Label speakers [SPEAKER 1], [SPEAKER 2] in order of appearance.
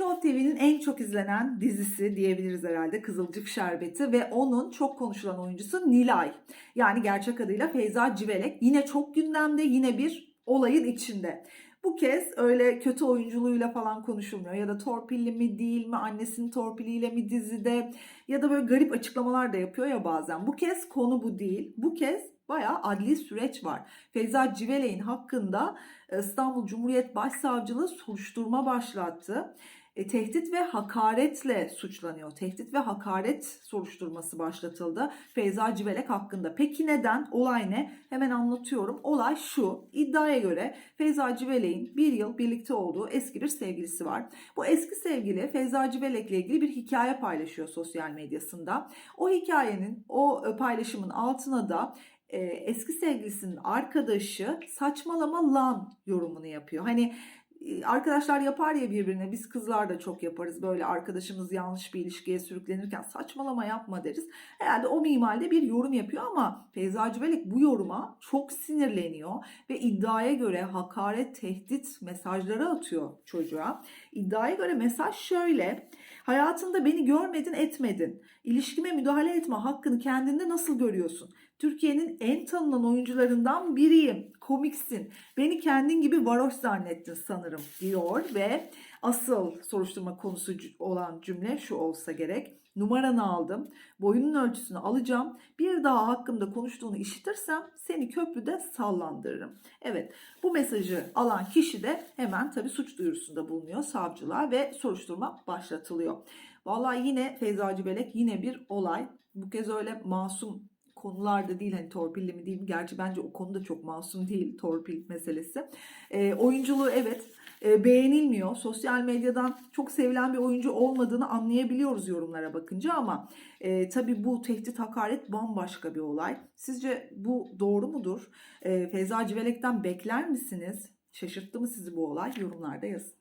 [SPEAKER 1] Show TV'nin en çok izlenen dizisi diyebiliriz herhalde Kızılcık Şerbeti ve onun çok konuşulan oyuncusu Nilay. Yani gerçek adıyla Feyza Civelek. Yine çok gündemde yine bir olayın içinde. Bu kez öyle kötü oyunculuğuyla falan konuşulmuyor ya da torpilli mi değil mi annesinin torpiliyle mi dizide ya da böyle garip açıklamalar da yapıyor ya bazen. Bu kez konu bu değil. Bu kez bayağı adli süreç var. Feyza Civelek'in hakkında İstanbul Cumhuriyet Başsavcılığı soruşturma başlattı. E, tehdit ve hakaretle suçlanıyor. Tehdit ve hakaret soruşturması başlatıldı Feyza Civelek hakkında. Peki neden? Olay ne? Hemen anlatıyorum. Olay şu. İddiaya göre Feyza Civelek'in bir yıl birlikte olduğu eski bir sevgilisi var. Bu eski sevgili Feyza Civelek'le ilgili bir hikaye paylaşıyor sosyal medyasında. O hikayenin, o e, paylaşımın altına da e, eski sevgilisinin arkadaşı saçmalama lan yorumunu yapıyor. Hani arkadaşlar yapar ya birbirine biz kızlar da çok yaparız böyle arkadaşımız yanlış bir ilişkiye sürüklenirken saçmalama yapma deriz. Herhalde o mimalde bir yorum yapıyor ama Feyza Cibelek bu yoruma çok sinirleniyor ve iddiaya göre hakaret, tehdit mesajları atıyor çocuğa. İddiaya göre mesaj şöyle. Hayatında beni görmedin etmedin. İlişkime müdahale etme hakkını kendinde nasıl görüyorsun? Türkiye'nin en tanınan oyuncularından biriyim. Komiksin. Beni kendin gibi varoş zannettin sanırım diyor ve asıl soruşturma konusu olan cümle şu olsa gerek. Numaranı aldım. Boyunun ölçüsünü alacağım. Bir daha hakkımda konuştuğunu işitirsem seni köprüde sallandırırım. Evet bu mesajı alan kişi de hemen tabii suç duyurusunda bulunuyor savcılığa ve soruşturma başlatılıyor. Vallahi yine Feyzacı Belek yine bir olay. Bu kez öyle masum konularda değil hani torpilli mi değil mi? Gerçi bence o konuda çok masum değil torpil meselesi. E, oyunculuğu evet e, beğenilmiyor. Sosyal medyadan çok sevilen bir oyuncu olmadığını anlayabiliyoruz yorumlara bakınca ama e, tabii bu tehdit hakaret bambaşka bir olay. Sizce bu doğru mudur? E, Feyza Civelek'ten bekler misiniz? Şaşırttı mı sizi bu olay? Yorumlarda yazın.